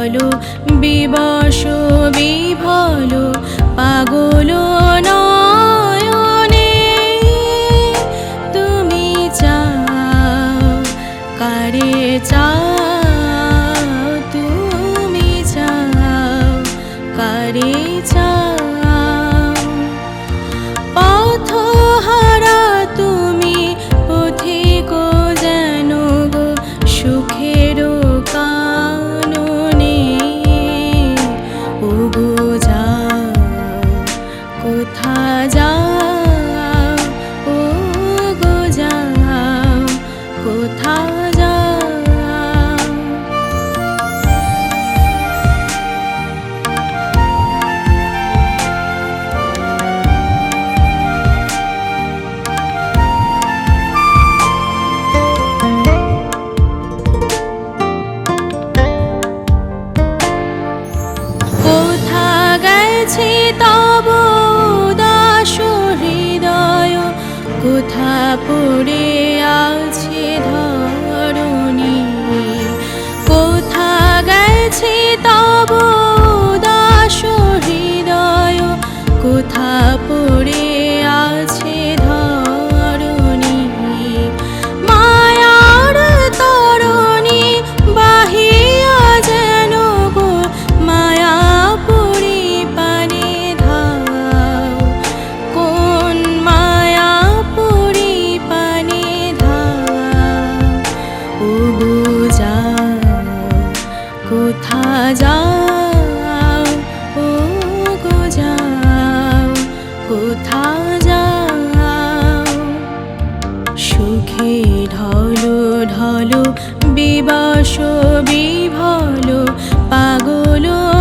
বিবল বিবশ বিভল পাগল নয়নে তুমি চাও কারে চাও তুমি চাও কারে চাও। আছে তব দাস হৃদয় কোথা পড়ে আছে ধরণী? কোথা গেছে তব দাস হৃদয় কোথা কোথা যাও ও গো যাও কোথা যাও সুখে ঢলো ঢলো বিবাস বিভল পাগলো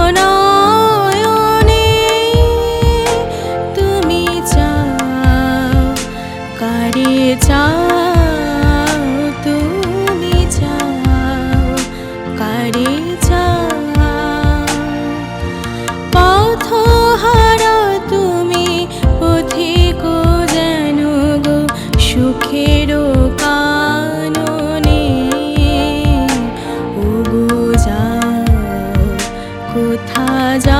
কোথা যা